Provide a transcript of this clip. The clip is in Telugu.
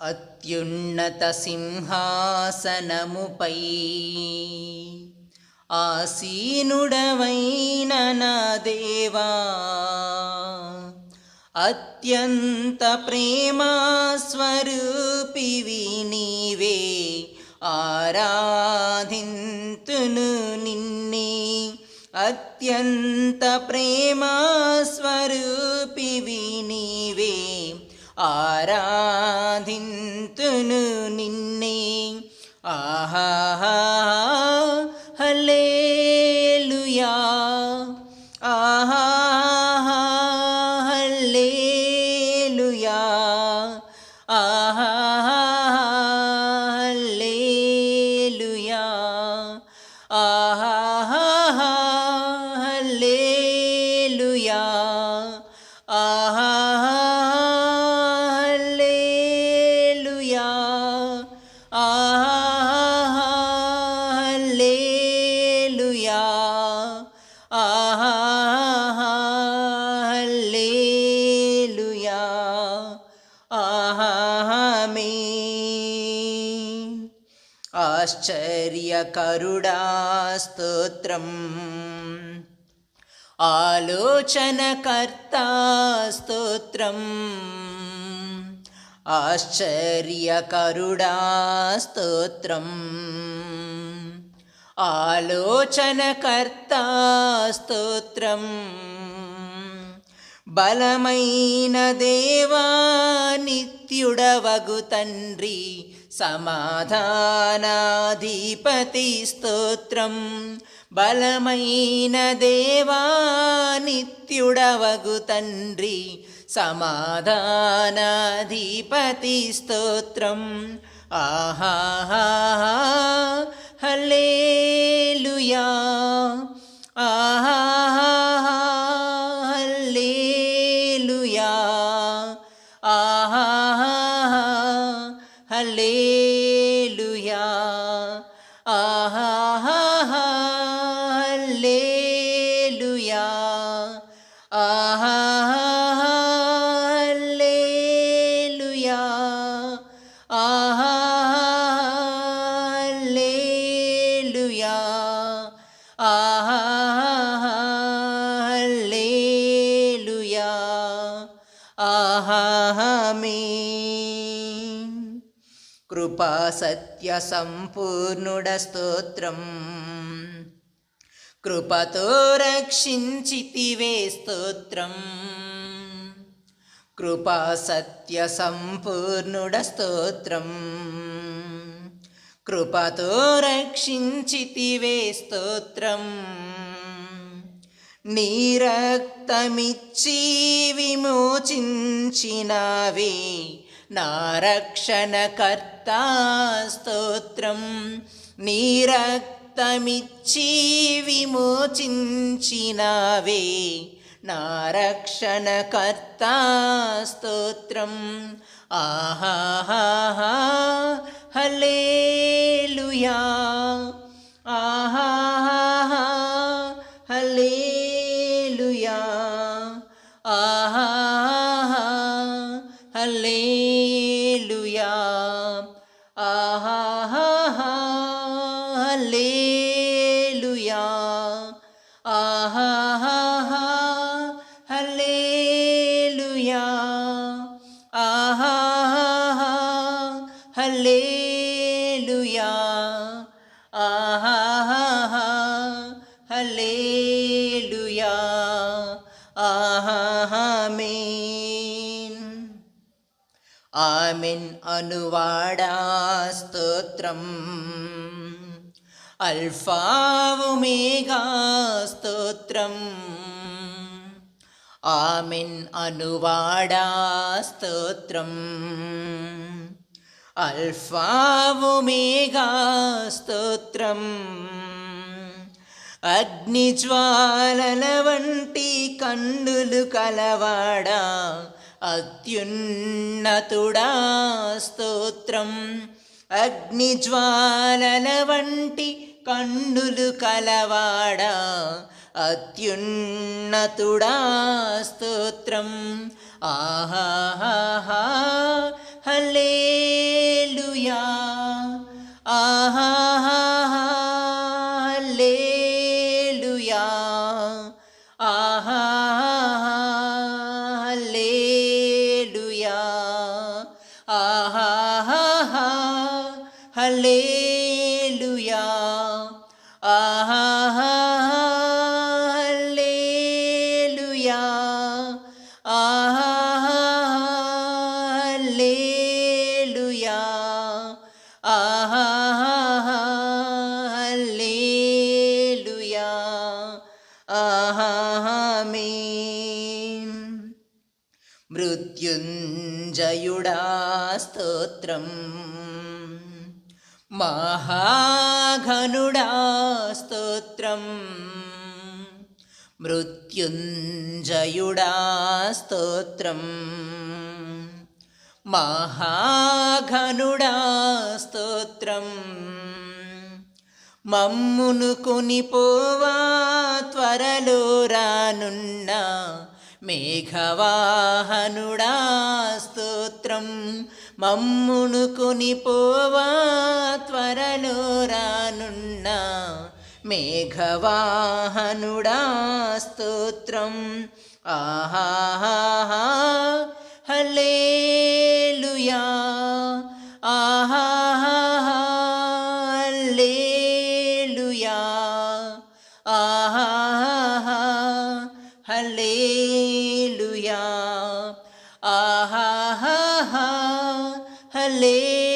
అత్యున్నత సింహాసనముపై ఆసీనుడవైన నా దేవా అత్యంత ప్రేమాస్వరూపివి నీవే ఆరాధింతును నిన్నే. అత్యంత ప్రేమాస్వరూపివి నీవే ఆరా హల్లేలుయా ఆహా ఆశ్చర్యకరుడా స్తోత్రం ఆలోచనకర్త స్తోత్రం ఆశ్చర్యకరుడా స్తోత్రం ఆలోచనకర్త స్తోత్రం బలమైన దేవా నిత్యుడవగు తండ్రి సమాధానాధిపతి స్తోత్రం. బలమైన దేవా నిత్యుడవగు తండ్రి సమాధానాధిపతి స్తోత్రం. ఆహాహా Hallelujah. Ah, ఆహా కృపా సత్య సంపూర్ణుడ స్తోత్రం. కృపతో రక్షించితివే స్తోత్రం. కృపా సత్య సంపూర్ణుడ స్తోత్రం. కృపతో రక్షించితివే స్తోత్రం. నీరక్తమిచ్చి విమోచించినావే. నా రక్షణకర్త స్తోత్రం. నీరక్తమిచ్చి విమోచించినావే. నా రక్షణకర్త స్తోత్రం. ఆహా హల్లేలుయా. ഹല്ലേലുയാ ആഹാ ഹല്ലേലുയാ ആഹാ ഹല്ലേലുയാ ആഹാ ഹല്ലേലുയാ ആഹാ ആമേൻ ആമിൻ അനുവാടാ സ്തോത്രം అల్ఫావుమేగా స్తోత్రం ఆమెన్ అనువాడా స్తోత్రం అల్ఫావుమేగా స్తోత్రం అగ్నిజ్వాలల వంటి కన్నులు కలవాడా అత్యున్నతుడా స్తోత్రం అగ్నిజ్వాలల వంటి కన్నులు కలవాడ? అత్యున్నతుడా స్తోత్రం. ఆహాహా హల్లేలుయా. ഹല്ലേലുയാ ആഹാ ഹല്ലേലുയാ ആഹാ ഹല്ലേലുയാ ആഹാ ഹല്ലേലുയാ ആഹാ ആമേൻ മൃത്യുഞ്ജയുടാ സ്തോത്രം మహాఘనుడా స్తోత్రం. మృత్యుంజయుడా స్తోత్రం. మహాఘనుడా స్తోత్రం. మమ్మును కొనిపోవా త్వరలో రానున్న మేఘవాహనుడా స్తోత్రం. మమ్మును కొనిపోవా త్వరలో రానున్న మేఘవాహనుడా స్తోత్రం ఆహాహా హల్లేలుయా ఆహాహా హల్లేలుయా ఆహాహా హల్లేలుయా ఆహాహా late.